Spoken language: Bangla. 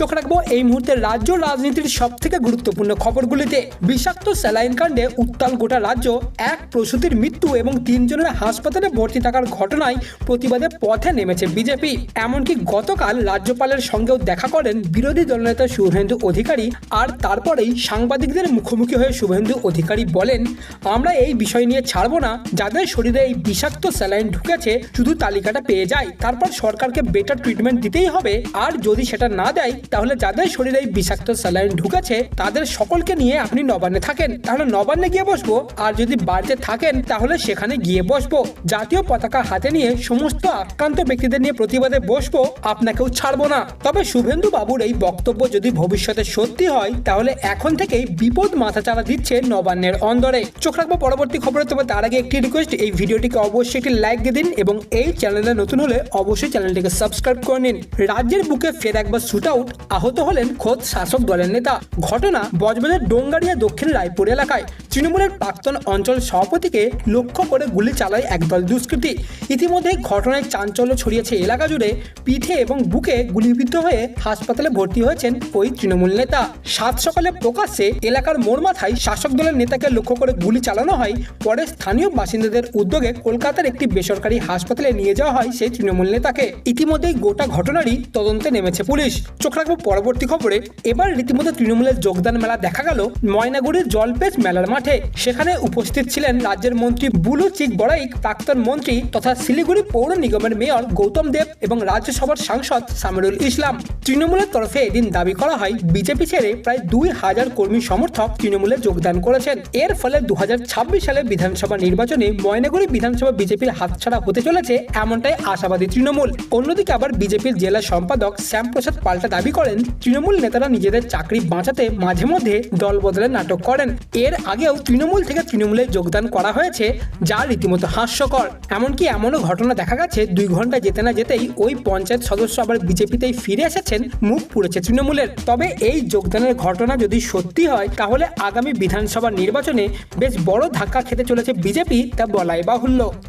চোখ রাখব এই মুহূর্তে রাজ্য রাজনীতির সব থেকে গুরুত্বপূর্ণ খবরগুলিতে। বিষাক্ত স্যালাইন কাণ্ডে উত্তাল গোটা রাজ্য, এক প্রসূতির মৃত্যু এবং তিনজনের হাসপাতালে ভর্তি থাকার ঘটনায় প্রতিবাদে পথে নেমেছে বিজেপি। এমনকি গতকাল রাজ্যপালের সঙ্গেও দেখা করেন বিরোধী দলনেতা শুভেন্দু অধিকারী আর তারপরেই সাংবাদিকদের মুখোমুখি হয়ে শুভেন্দু অধিকারী বলেন, আমরা এই বিষয় নিয়ে ছাড়বো না, যাদের শরীরে এই বিষাক্ত স্যালাইন ঢুকেছে, শুধু তালিকাটা পেয়ে যায়, তারপর সরকারকে বেটার ট্রিটমেন্ট দিতেই হবে, আর যদি সেটা না দেয় তাহলে যাদের শরীরে এই বিষাক্ত স্যালাইন ঢুকেছে, তাদের সকলকে নিয়ে আপনি নবান্নে থাকেন। তাহলে নবান্নে গিয়ে বসবো। আর যদি বাড়িতে থাকেন, তাহলে সেখানে গিয়ে বসবো। জাতীয় পতাকা হাতে নিয়ে সমস্ত আক্রান্ত ব্যক্তিদের নিয়ে প্রতিবাদে বসবো। আপনাকেও ছাড়বো না। তবে শুভেন্দু বাবুর এই বক্তব্য যদি ভবিষ্যতে সত্যি হয়, তাহলে এখন থেকেই বিপদ মাথাচাড়া দিচ্ছে নবান্নের অন্দরে। চোখ রাখব পরবর্তী খবরে, তবে তার আগে একটি রিকোয়েস্ট এই ভিডিওটিকে অবশ্যই একটি লাইক দিয়ে দিন এবং এই চ্যানেলে নতুন হলে অবশ্যই চ্যানেলটিকে সাবস্ক্রাইব করে নিন। রাজ্যের বুকে ফের একবার শুট আউট আহত হলেন খোদ শাসক দলের নেতা। ঘটনা বজবজের ডোঙ্গারিয়া দক্ষিণ রায়পুর এলাকায়। তৃণমূলের প্রাক্তন অঞ্চল সভাপতিকে লক্ষ্য করে গুলি চালায় একদল দুষ্কৃতী। ইতিমধ্যে ঘটনায় চাঞ্চল্য ছড়িয়েছে এলাকা জুড়ে। পিঠে এবং বুকে গুলিবিদ্ধ হয়ে হাসপাতালে ভর্তি হয়েছেন ওই তৃণমূল নেতা। সাত সকালে প্রকাশ্যে এলাকার মোড় মাথায় শাসক দলের নেতাকে লক্ষ্য করে গুলি চালানো হয়। পরে স্থানীয় বাসিন্দাদের উদ্যোগে কলকাতার একটি বেসরকারি হাসপাতালে নিয়ে যাওয়া হয় সেই তৃণমূল নেতাকে। ইতিমধ্যেই গোটা ঘটনারই তদন্তে নেমেছে পুলিশ। চোখ রাখব পরবর্তী খবরে এবার রীতিমতো তৃণমূলের যোগদান মেলা দেখা গেল ময়নাগুড়ির জলপেচ মেলার মাঠে। সেখানে উপস্থিত ছিলেন রাজ্যের মন্ত্রী বুলু চিক বড়াইক, প্রাক্তন মন্ত্রী তথা শিলিগুড়ি পৌর নিগমের মেয়র গৌতম দেব এবং রাজ্যসভার সাংসদ সামিরুল ইসলাম। তৃণমূলের তরফে এদিন দাবি করা হয়, বিজেপি ছেড়ে প্রায় দুই হাজার কর্মী সমর্থক তৃণমূলে যোগদান করেছেন। এর ফলে দু হাজার ছাব্বিশ সালে বিধানসভা নির্বাচনে ময়নাগুড়ি বিধানসভা বিজেপির হাতছাড়া হতে চলেছে, এমনটাই আশাবাদী তৃণমূল। অন্যদিকে আবার বিজেপির জেলা সম্পাদক শ্যামপ্রসাদ পাল্টা দাবি করেন, তৃণমূল নেতারা নিজেদের চাকরি বাঁচাতে মাঝে মধ্যে দল বদলের নাটক করেন। এর আগেও তৃণমূল থেকে তৃণমূলে যোগদান করা হয়েছে, যা রীতিমতো হাস্যকর। এমনকি এমনও ঘটনা দেখা গেছে, দুই ঘণ্টা যেতে না যেতেই ওই পঞ্চায়েত সদস্য আবার বিজেপিতেই ফিরে এসেছেন, মুখ পুড়েছে তৃণমূলের। তবে এই যোগদানের ঘটনা যদি সত্যি হয়, তাহলে আগামী বিধানসভা নির্বাচনে বেশ বড় ধাক্কা খেতে চলেছে বিজেপি, তা বলাই বাহুল্য।